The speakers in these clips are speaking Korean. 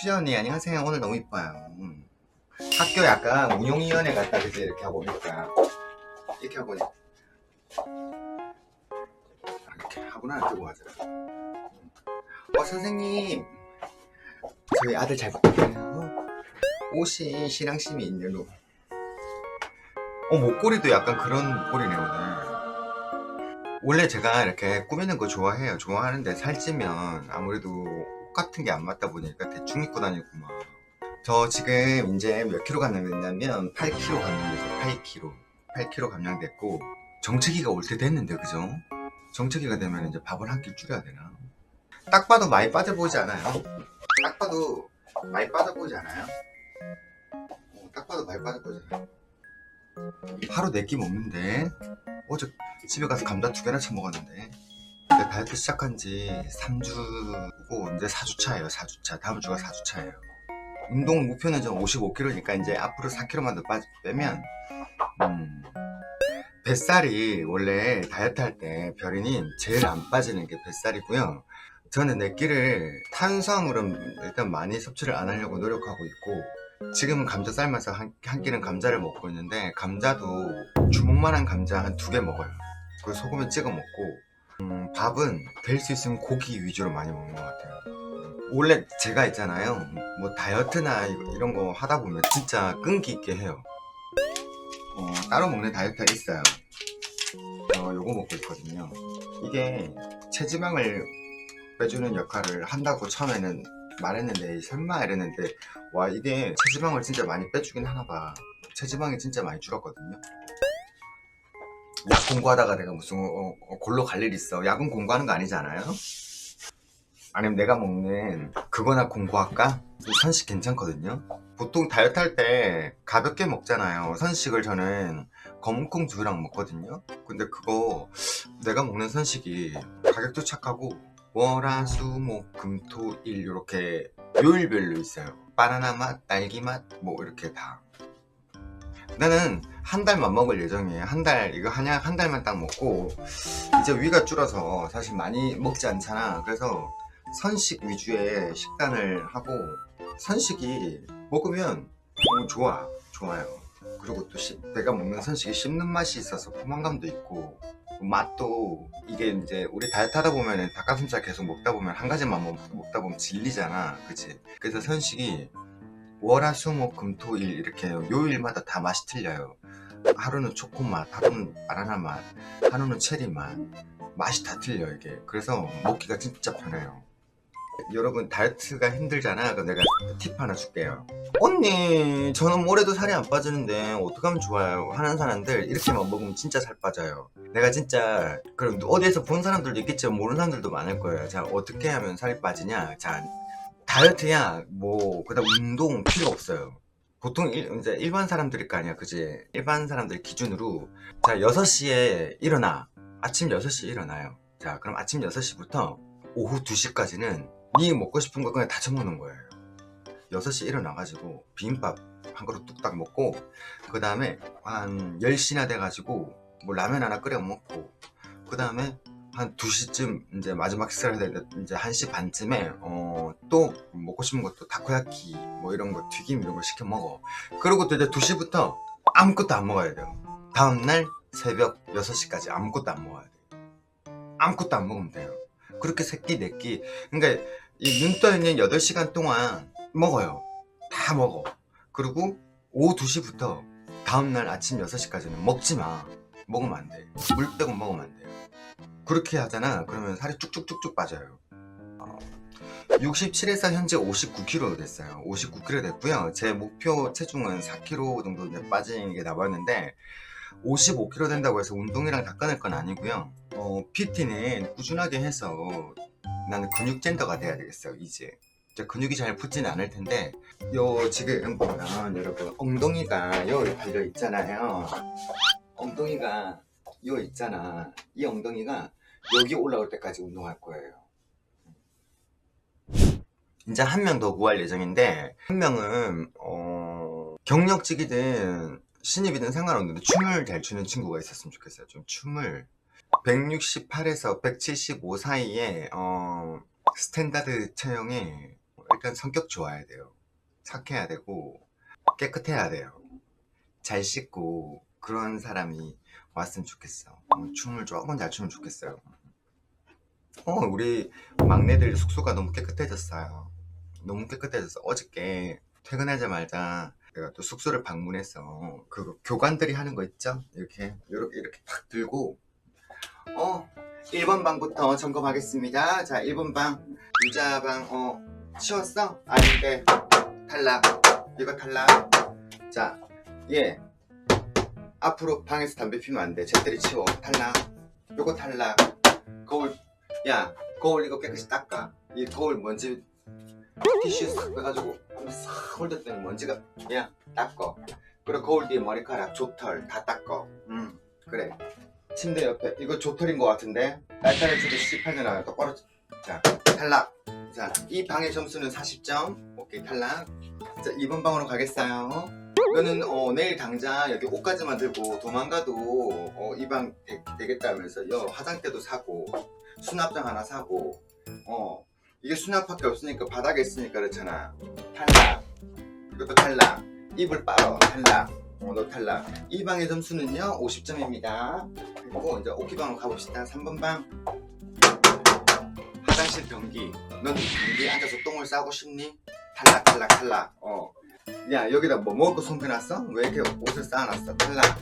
추자 언니 안녕하세요. 오늘 너무 이뻐요. 음. 학교 약간 운영위원회 같다 그지 이렇게 하고 오니까 이렇게 하고 오니까 아, 이렇게 하고나 뜨고 하더라. 어 선생님 저희 아들 잘 부탁드려요. 옷이 신앙심이 있는 옷. 어 목걸이도 약간 그런 목걸이네 오늘. 원래 제가 이렇게 꾸미는 거 좋아해요. 좋아하는데 살찌면 아무래도 옷 같은 게 안 맞다 보니까 대충 입고 다니구만. 저 지금 이제 몇 킬로 감량됐냐면 8킬로 감량됐어요. 8킬로. 8킬로 감량됐고 정체기가 올 때 됐는데 그죠? 정체기가 되면 이제 밥을 한 끼 줄여야 되나? 딱 봐도 많이 빠져 보이지 않아요? 딱 봐도 많이 빠져 보이지 않아요? 어, 딱 봐도 많이 빠져 보이잖아요. 하루 네 끼 먹는데 어제 집에 가서 감자 두 개나 처먹었는데 다이어트 시작한 지 3주고 이제 4주차예요 4주차. 다음 주가 4주차예요. 운동 목표는 좀 55kg니까 이제 앞으로 4kg만 더 빠, 빼면 음, 뱃살이 원래 다이어트 할 때 별이님 제일 안 빠지는 게 뱃살이고요. 저는 내 끼를 탄수화물은 일단 많이 섭취를 안 하려고 노력하고 있고 지금은 감자 삶아서 한, 한 끼는 감자를 먹고 있는데 감자도 주먹만한 감자 한 두 개 먹어요. 그 소금에 찍어 먹고 음, 밥은 될 수 있으면 고기 위주로 많이 먹는 것 같아요. 원래 제가 있잖아요. 뭐 다이어트나 이- 이런 거 하다 보면 진짜 끈기 있게 해요. 어, 따로 먹는 다이어트가 있어요. 어, 요거 먹고 있거든요. 이게 체지방을 빼주는 역할을 한다고 처음에는 말했는데 설마 이랬는데 와 이게 체지방을 진짜 많이 빼주긴 하나봐. 체지방이 진짜 많이 줄었거든요 약 공부하다가 내가 무슨 어, 어, 골로 갈 일 있어. 약은 공부하는 거 아니잖아요? 아니면 내가 먹는 그거나 공부할까? 선식 괜찮거든요. 보통 다이어트 할 때 가볍게 먹잖아요. 선식을 저는 검은콩 두유랑 먹거든요. 근데 그거 내가 먹는 선식이 가격도 착하고 월화수목금토일 이렇게 요일별로 있어요. 바나나 맛, 딸기 맛 뭐 이렇게 다 나는 한 달만 먹을 예정이에요. 한 달 이거 한약 한 달만 딱 먹고 이제 위가 줄어서 사실 많이 먹지 않잖아. 그래서 선식 위주의 식단을 하고 선식이 먹으면 어, 좋아 좋아요. 그리고 또 씹- 내가 먹는 선식이 씹는 맛이 있어서 포만감도 있고 맛도 이게 이제 우리 다이어트 하다 보면은 닭가슴살 계속 먹다 보면 한 가지만 먹, 먹다 보면 질리잖아. 그치? 그래서 선식이 월화 수목 금토일 이렇게 요일마다 다 맛이 틀려요. 하루는 초코 맛 하루는 바나나 맛 하루는 체리 맛. 맛이 다 틀려 이게. 그래서 먹기가 진짜 편해요. 여러분 다이어트가 힘들잖아. 그럼 내가 팁 하나 줄게요 언니 저는 올해도 살이 안 빠지는데 어떻게 하면 좋아요? 하는 사람들 이렇게만 먹으면 진짜 살 빠져요. 내가 진짜 그럼 어디에서 본 사람들도 있겠지만 모르는 사람들도 많을 거예요. 자 어떻게 하면 살이 빠지냐? 자 다이어트야 뭐 그다음 운동 필요 없어요. 보통 일, 이제 일반 사람들일 거 아니야 그지? 일반 사람들 기준으로 자 6시에 일어나. 아침 6시에 일어나요. 자 그럼 아침 6시부터 오후 2시까지는 네 먹고 싶은 거 그냥 다 처먹는 거예요. 6시 일어나가지고 비빔밥 한 그릇 뚝딱 먹고 그 다음에 한 10시나 돼가지고 뭐 라면 하나 끓여 먹고 그 다음에 한 2시쯤 이제 마지막 식사를 해야 돼 이제 1시 반쯤에 어, 또 먹고 싶은 것도 타코야키 뭐 이런 거 튀김 이런 거 시켜 먹어. 그리고 또 이제 2시부터 아무것도 안 먹어야 돼요. 다음날 새벽 6시까지 아무것도 안 먹어야 돼요. 아무것도 안 먹으면 돼요. 그렇게 새끼 네끼. 그러니까 이 눈 떠 있는 8시간 동안 먹어요. 다 먹어. 그리고 오후 2시부터 다음날 아침 6시까지는 먹지 마. 먹으면 안돼물 빼고 먹으면 안 돼요 그렇게 하잖아. 그러면 살이 쭉쭉쭉쭉 빠져요. 67에서 현재 59kg 됐어요. 59kg 됐고요. 제 목표 체중은 4kg 정도 빠지는 게 나왔는데 55kg 된다고 해서 운동이랑 다 끊을 건 아니고요. 어, PT는 꾸준하게 해서 나는 근육 젠더가 돼야 되겠어요 이제 근육이 잘 붙지는 않을 텐데 요 지금 보면 여러분 엉덩이가 요 달려 있잖아요. 엉덩이가 요 있잖아. 이 엉덩이가 여기 올라올 때까지 운동할 거예요 이제 한 명 더 구할 예정인데 한 명은 어, 경력직이든 신입이든 상관없는데 춤을 잘 추는 친구가 있었으면 좋겠어요 좀 춤을 168에서 175 사이에 어, 스탠다드 체형에 일단 성격 좋아야 돼요. 착해야 되고 깨끗해야 돼요. 잘 씻고 그런 사람이 왔으면 좋겠어. 어, 춤을 조금 잘 추면 좋겠어요. 어, 우리 막내들 숙소가 너무 깨끗해졌어요. 너무 깨끗해졌어. 어저께 퇴근하자마자 내가 또 숙소를 방문해서 그 교관들이 하는 거 있죠? 이렇게 이렇게 이렇게 탁 들고 어 1번 방부터 점검하겠습니다. 자 1번 방 유자방 어 치웠어? 아닌데 탈락 이거 탈락 자예 앞으로 방에서 담배 피우면 안돼. 제때리 치워. 탈락 요거 탈락 거울. 야 거울 이거 깨끗이 닦아. 이 거울 먼지 티슈 싹 빼가지고 싹 홀렸더니 먼지가 야 닦어. 그리고 거울 뒤에 머리카락 조털 다 닦어. 음 그래. 침대 옆에. 이거 조털인 것 같은데? 날짜를 주고 18년 똑바로 자. 탈락 자 이 방의 점수는 40점. 오케이 탈락 자 2번 방으로 가겠어요 너는 어, 내일 당장 여기 옷까지만 들고 도망가도 어, 이방 되겠다면서 여 화장대도 사고 수납장 하나 사고 어 이게 수납밖에 없으니까 바닥에 있으니까 그렇잖아. 탈락. 이것도 탈락. 입을 빨어 탈락. 어, 너 탈락. 이 방의 점수는요? 50점입니다. 그리고 이제 오키방으로 가봅시다. 3번 방. 화장실 변기. 넌 변기에 앉아서 똥을 싸고 싶니? 탈락 탈락 탈락. 어. 야 여기다 뭐 먹을 거 숨겨놨어? 왜 이렇게 옷을 쌓아놨어? 탈락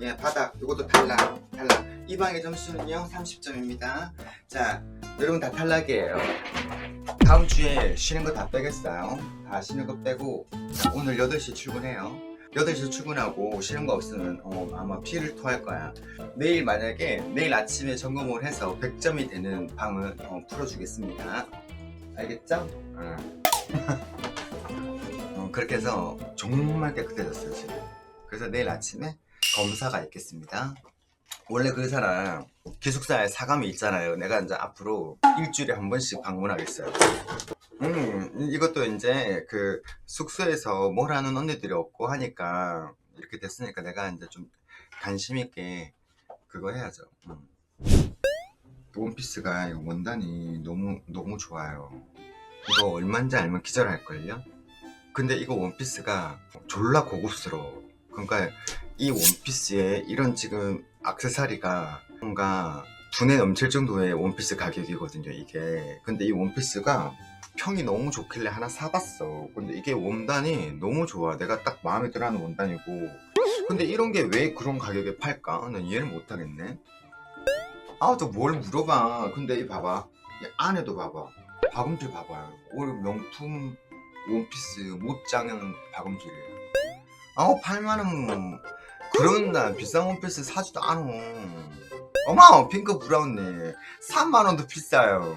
예 바닥 이것도 탈락 탈락 이 방의 점수는요 30점입니다. 자 여러분 다 탈락이에요. 다음 주에 쉬는 거 다 빼겠어요? 다 쉬는 거 빼고 오늘 8시 출근해요. 8시 출근하고 쉬는 거 없으면 어, 아마 피를 토할 거야. 내일 만약에 내일 아침에 점검을 해서 100점이 되는 방을 어, 풀어주겠습니다. 알겠죠? 응. 어, 그렇게 해서 정말 깨끗해졌어요 지금. 그래서 내일 아침에 검사가 있겠습니다. 원래 그 사람 기숙사에 사감이 있잖아요. 내가 이제 앞으로 일주일에 한 번씩 방문하겠어요. 음 이것도 이제 그 숙소에서 뭘 하는 언니들이 없고 하니까 이렇게 됐으니까 내가 이제 좀 관심 있게 그거 해야죠. 음. 원피스가 원단이 너무 너무 좋아요. 이거 얼마인지 알면 기절할걸요? 근데 이거 원피스가 졸라 고급스러워. 그러니까 이 원피스에 이런 지금 악세사리가 뭔가 분에 넘칠 정도의 원피스 가격이거든요, 이게. 근데 이 원피스가 평이 너무 좋길래 하나 사봤어. 근데 이게 원단이 너무 좋아. 내가 딱 마음에 들어 하는 원단이고. 근데 이런 게 왜 그런 가격에 팔까? 난 이해를 못 하겠네. 아, 또 뭘 물어봐. 근데 이 봐봐. 이 안에도 봐봐. 박음질 봐봐요. 오늘 명품 원피스 못장은 박음질이에요. 아우 8만원 그런 날 비싼 원피스 사지도 않어. 어머 핑크 브라운님 3만원도 비싸요.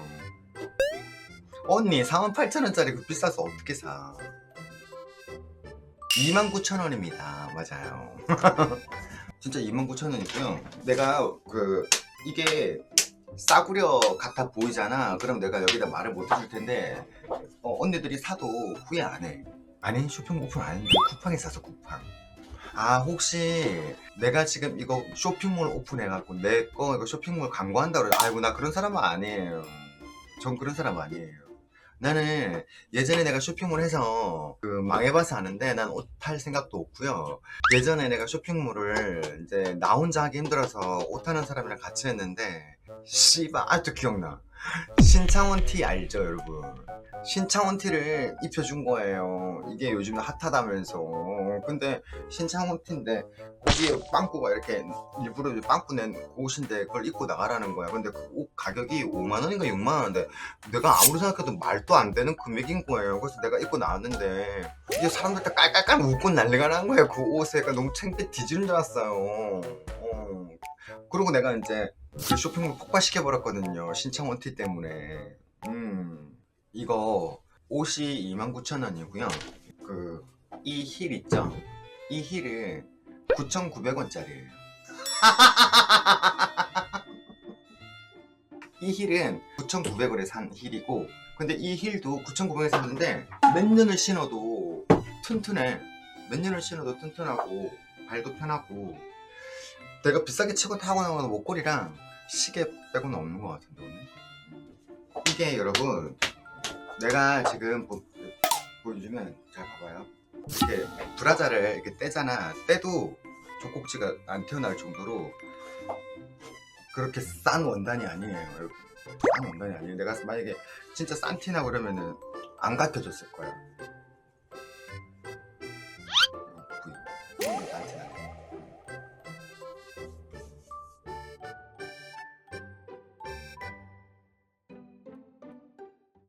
언니 48,000원짜리 그 비싸서 어떻게 사? 29,000원입니다. 맞아요. 진짜 29,000원이고요. 내가 그 이게 싸구려 같아 보이잖아. 그럼 내가 여기다 말을 못 해줄 텐데 어, 언니들이 사도 후회 안 해. 아니 쇼핑 오픈 아닌데 쿠팡에 사서 쿠팡. 아 혹시 내가 지금 이거 쇼핑몰 오픈해갖고 내 거 이거 쇼핑몰 광고한다 그래. 아이고 나 그런 사람은 아니에요. 전 그런 사람 아니에요. 나는 예전에 내가 쇼핑몰 해서 그 망해봐서 아는데 난 옷 팔 생각도 없고요. 예전에 내가 쇼핑몰을 이제 나 혼자 하기 힘들어서 옷 하는 사람이랑 같이 했는데 씨발 아직도 기억나. 신창원 티 알죠 여러분? 신창원 티를 입혀준 거예요. 이게 요즘 핫하다면서. 근데 신창원 티인데 거기에 빵꾸가 이렇게 일부러 빵꾸 낸 옷인데 그걸 입고 나가라는 거야. 근데 그 옷 가격이 5만 원인가 6만 원인데 내가 아무리 생각해도 말도 안 되는 금액인 거예요. 그래서 내가 입고 나왔는데 이게 사람들 다 깔깔깔 웃고 난리가 난 거예요. 그 옷에 그러니까 너무 창피해 뒤지는 줄 알았어요. 어. 그리고 내가 이제 그 쇼핑몰 폭발시켜 버렸거든요. 신청 원 티 때문에. 음. 이거 옷이 29,000원이고요. 그 이 힐 있죠? 이 힐을 9,900원짜리예요. 이 힐은 9,900원에 산 힐이고 근데 이 힐도 9,900원에 샀는데 몇 년을 신어도 튼튼해. 몇 년을 신어도 튼튼하고 발도 편하고 내가 비싸게 치고 타고 나오는 목걸이랑 시계 빼고는 없는 것 같은데 오늘 이게 여러분 내가 지금 보, 보여주면 잘 봐봐요. 이렇게 브라자를 이렇게 떼잖아. 떼도 젖꼭지가 안 튀어나올 정도로 그렇게 싼 원단이 아니에요. 싼 원단이 아니에요. 내가 만약에 진짜 싼 티나 그러면은 안 갖춰줬을 거야.